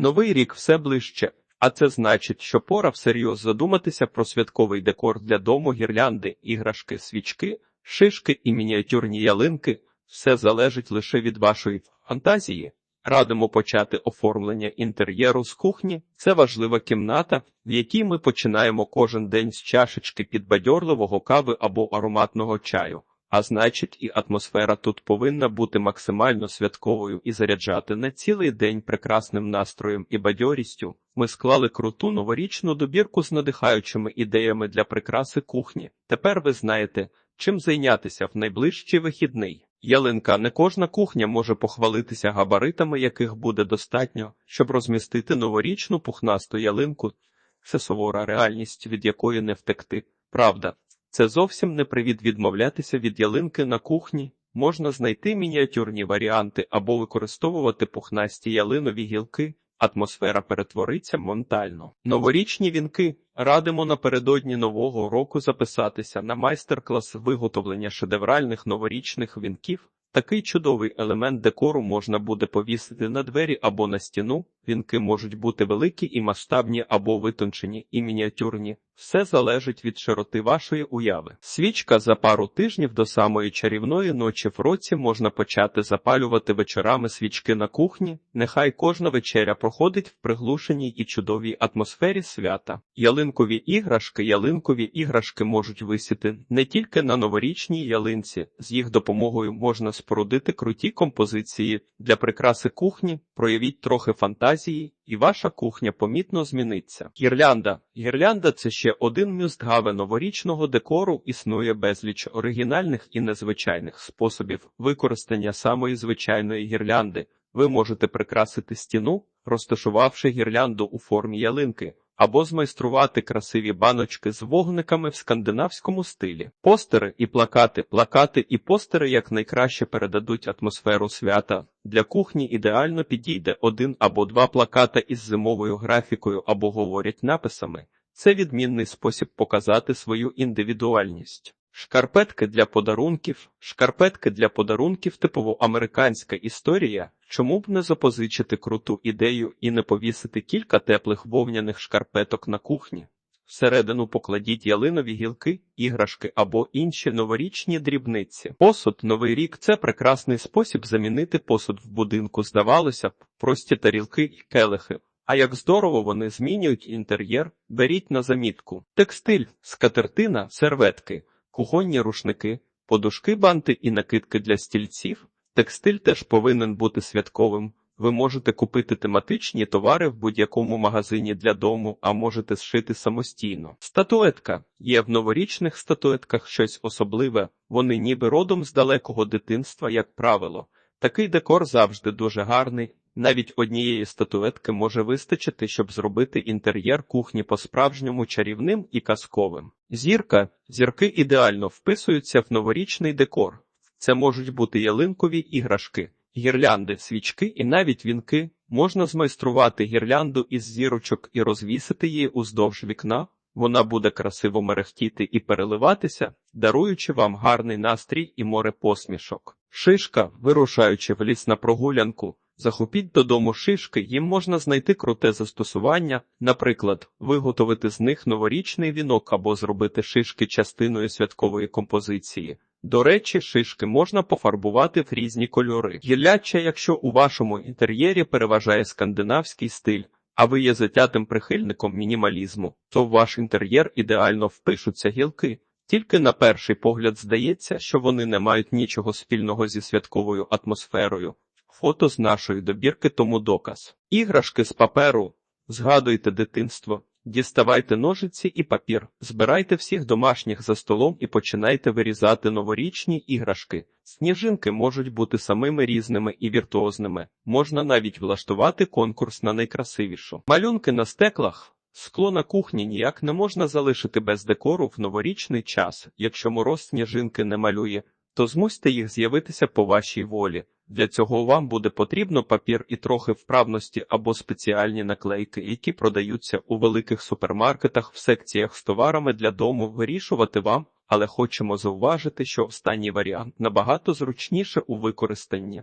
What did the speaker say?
Новий рік все ближче, а це значить, що пора всерйоз задуматися про святковий декор для дому, гірлянди, іграшки, свічки, шишки і мініатюрні ялинки. Все залежить лише від вашої фантазії. Радимо почати оформлення інтер'єру з кухні. Це важлива кімната, в якій ми починаємо кожен день з чашечки підбадьорливого кави або ароматного чаю. А значить, і атмосфера тут повинна бути максимально святковою і заряджати на цілий день прекрасним настроєм і бадьорістю. Ми склали круту новорічну добірку з надихаючими ідеями для прикраси кухні. Тепер ви знаєте, чим зайнятися в найближчий вихідний. Ялинка не кожна кухня може похвалитися габаритами, яких буде достатньо, щоб розмістити новорічну пухнасту ялинку. Це сувора реальність, від якої не втекти. Правда, це зовсім не привід відмовлятися від ялинки на кухні. Можна знайти мініатюрні варіанти або використовувати пухнасті ялинові гілки. Атмосфера перетвориться монтально. Новорічні вінки радимо напередодні нового року записатися на майстер-клас виготовлення шедевральних новорічних вінків. Такий чудовий елемент декору можна буде повісити на двері або на стіну. Вінки можуть бути великі і масштабні або витончені і мініатюрні. Все залежить від широти вашої уяви. Свічка за пару тижнів до самої чарівної ночі в році можна почати запалювати вечорами свічки на кухні. Нехай кожна вечеря проходить в приглушеній і чудовій атмосфері свята. Ялинкові іграшки, ялинкові іграшки можуть висіти не тільки на новорічній ялинці. З їх допомогою можна спорудити круті композиції для прикраси кухні. Проявіть трохи фантазії, і ваша кухня помітно зміниться. Гірлянда. Гірлянда це ще один мюстгаве новорічного декору. Існує безліч оригінальних і незвичайних способів використання самої звичайної гірлянди. Ви можете прикрасити стіну, розташувавши гірлянду у формі ялинки. Або змайструвати красиві баночки з вогниками в скандинавському стилі. Постери і плакати, плакати і постери якнайкраще передадуть атмосферу свята. Для кухні ідеально підійде один або два плаката із зимовою графікою або говорять написами. Це відмінний спосіб показати свою індивідуальність. Шкарпетки для подарунків, шкарпетки для подарунків типово американська історія. Чому б не запозичити круту ідею і не повісити кілька теплих вовняних шкарпеток на кухні? Всередину покладіть ялинові гілки, іграшки або інші новорічні дрібниці. Посуд Новий рік це прекрасний спосіб замінити посуд в будинку. Здавалося б, прості тарілки і келихи. А як здорово вони змінюють інтер'єр, беріть на замітку. Текстиль, скатертина, серветки, кухонні рушники, подушки, банти і накидки для стільців. Текстиль теж повинен бути святковим. Ви можете купити тематичні товари в будь-якому магазині для дому, а можете зшити самостійно. Статуетка є в новорічних статуетках щось особливе, вони ніби родом з далекого дитинства, як правило. Такий декор завжди дуже гарний. Навіть однієї статуетки може вистачити, щоб зробити інтер'єр кухні по-справжньому чарівним і казковим. Зірка зірки ідеально вписуються в новорічний декор. Це можуть бути ялинкові іграшки, гірлянди, свічки і навіть вінки. Можна змайструвати гірлянду із зірочок і розвісити її уздовж вікна. Вона буде красиво мерехтіти і переливатися, даруючи вам гарний настрій і море посмішок. Шишка, вирушаючи в ліс на прогулянку, захопіть додому шишки, їм можна знайти круте застосування, наприклад, виготовити з них новорічний вінок або зробити шишки частиною святкової композиції. До речі, шишки можна пофарбувати в різні кольори. Гілляча, якщо у вашому інтер'єрі переважає скандинавський стиль, а ви є затятим прихильником мінімалізму, то в ваш інтер'єр ідеально впишуться гілки. Тільки на перший погляд здається, що вони не мають нічого спільного зі святковою атмосферою. Фото з нашої добірки тому доказ. Іграшки з паперу. Згадуйте дитинство. Діставайте ножиці і папір, збирайте всіх домашніх за столом і починайте вирізати новорічні іграшки. Сніжинки можуть бути самими різними і віртуозними. Можна навіть влаштувати конкурс на найкрасивішу. Малюнки на стеклах. Скло на кухні ніяк не можна залишити без декору в новорічний час. Якщо мороз сніжинки не малює, то змусьте їх з'явитися по вашій волі. Для цього вам буде потрібно папір і трохи вправності або спеціальні наклейки, які продаються у великих супермаркетах в секціях з товарами для дому вирішувати вам, але хочемо зауважити, що останній варіант набагато зручніше у використанні.